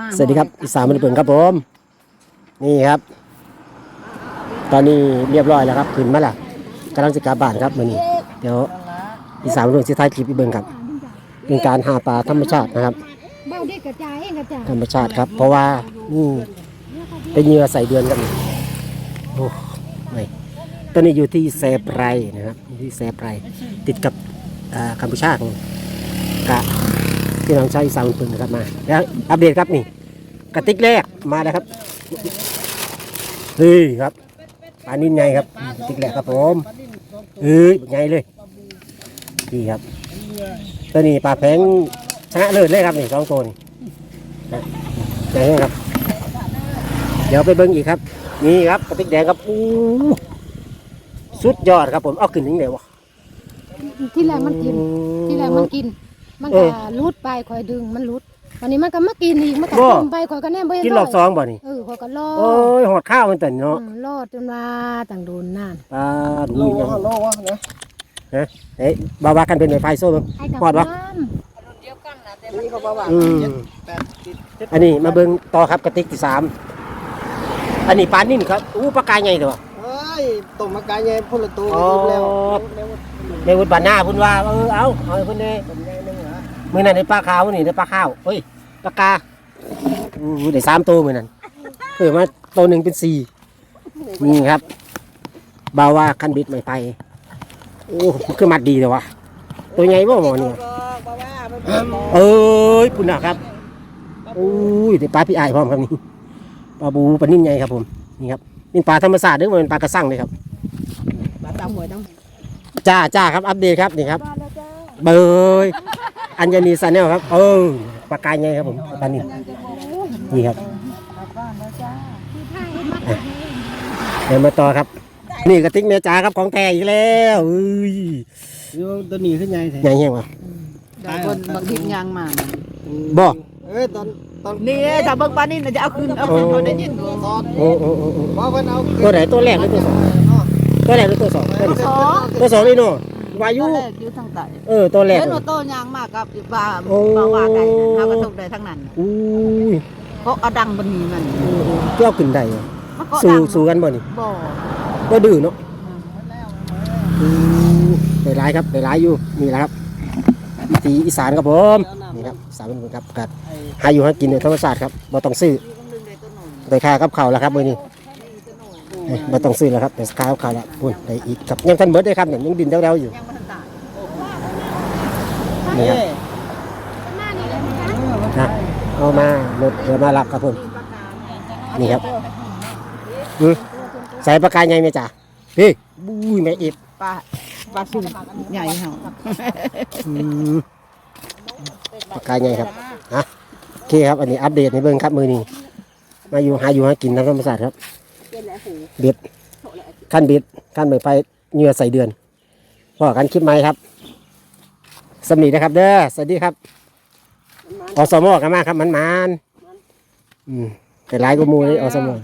มาสวัสดีครับอีสานมันเปิงครับผม นี่ครับ ตอนนี้เรียบร้อยแล้วครับขึ้นมาและกำลังจะกลับบ้านครับมื้อนี้เดี๋ยวอีสานมันเปิงสิท้ายคลิปอีกเบิ่งครับ เป็นการหาปลาธรรมชาตินะครับเบ้าเด็กกระจายเองกระจายธรรมชาติครับ เพราะว่านี่เป็นเหยื่อใส่เดือนครับนี่โอ้ไม่ตอนนี้อยู่ที่แซไพรนะครับอยู่ที่แซไพรติดกับอ่ากัมพูชาของ กะที่น้องชายอีสานนเปิงนะครับมาแล้วอัปเดตครับนี่กระติกแรกมาแล้วครับเฮ้ยครับปลานิ่นใหญ่ครับกระติกแรกครับผมเฮ้ยใหญ่เลยนี่ครับตัวนี้ปลาแพงชนะเลิศเลยครับนี่สองตัวนี่ใหญ่ครับ เดี๋ยวไปเบิ้งอีกครับ นี่ครับกระติกแดงครับอู้สุดยอดครับผมเอาขึ้นถึงไหนวะที่แรกมันกิน ที่แรกมันกิน มันเอก็อรูดไปคอยดึงมันรูดวันนี้มันก็มากินอีกมันก็บ่กินไปคอยก็แน่บ่เห็นกินรอบสองบ่นี่เออคอยก็รอโอ้ยหอดข้าวมันแต่เนาะอืมรอดจนว่าต่างโดนนั่นปลาโลดูวะโลวะนะเอ๊ะบาวากันเป็นไฟไฟโซ่เบิ่งให้กับรอดวะน้นี่เขาบอกว่าอืมแปดสิบเจ็ดอันนี้มาเบิ่งต่อครับกระติกที่สามอันนี้ปลานิ่นครับอู้ปลากายใหญ่ตัวเฮ้ยต้มมะกายใหญ่พุ่นละตัวอ๋อแล้วในวุฒิบานหน้าพุ่นว่าเออเอาเอาให้พุ่นเด้ต้มใหญ่นึง เหรอมื้อนั้นได้ปลาขาวนี่ได้ปลาข้าวเฮ้ยปลากาอู้ได้สามตัวมื้อนั้นเพิ่มมาตัวหนึ่งเป็นสี่นี่ครับบาวาคันบิดไม่ไปโอ้มันคือมัดดีเลยวะตัวใหญ่บ่หมอนี่บอกว่าไม่เป็นหมอเอ้ยพุ่นนะครับอุ้ยได้ปลาพี่อายพร้อมครับนี่ปลาบูปลานิ่นใหญ่ครับผมนี่ครับนี่ปลาธรรมชาติเด้อมันเป็นปลากระสังเลยครับปลาตาหวยต้องจ้าจ้าครับอัปเดตครับนี่ครับเบย อัญญานีซาแนลครับ เออปลากายไงครับผมปลานิ่นนี่ครับอะเดี๋ยวมาต่อครับ นี่กระติกเมียจ๋าครับของแท้อีกแล้วเอ้ยอยู่ตัวนี้ขึ้นใหญ่แท้ใหญ่แห้งวะแต่คนบางทียางมาน่ะบ่เอ้ยตอนตอนนี่ถ้าเบิ่งปานนี้น่ะจะเอาคืนเอาคืนเขาได้ยินตัวตอนโอ้โอ้โอ้โอ้ว่าเพิ่นเอาตัวไหนตัวแรกหรือตัวสองตัวแรกหรือตัวสองตัวนี้สองตัวสองนี่เนาะ วายุ ตัวแรกอยู่ทางใต้เออตัวแรก เห็นว่าโตยางมากกับอีปลาโอ้ปลาว่าไก่เฮาก็ตกได้ทั้งนั้นอุ้ยเพราะเอาดังบนนี้มันเกี่ยวขึ้นได้เหรอมันก็สู้ดังสู้กันบ่นี่บ่ก็ดื้อเนาะอืมได้หลายครับได้หลายอยู่นี่แหละครับวิถีอีสานครับผมนี่ครับอีสานเป็นคนครับกัดหาอยู่หากินในธรรมชาติครับบ่ต้องซื้อได้ค่ากับข้าวแล้วครับมื้อนี้ เอ้ยบ่ต้องซื้อแล้วครับได้ค่ากับข้าวแล้วพุ่นได้อีกครับยังทันเบิดได้ครับเนี่ยยังดินเดาๆอยู่ยังบ่ทันตายนี่ครับำหน้านี่เลยนะคะนะเอามารถเดี๋ยวมารับครับผมนี่ครับอืมใส่ปากกาใหญ่ไหมจ๊ะพี่บุ้ยแม่อิบปลาปลาสูงใหญ่เฮาอืมปากกาใหญ่ครับฮะโอเคครับ อันนี้อัปเดตในเบื้องครับมือนี้มาอยู่หาอยู่หากินทางธรรมศาสตร์ครับ เบ็ดขั้นเบ็ดขั้นใบไฟเหงื่อใส่เดือนพอกันคลิปไหมครับสำนีนะครับ เด้อสวัสดีครับอสมอกันมากครับมันมันๆอืมแต่หลายกว่าหมูเลยอสมอ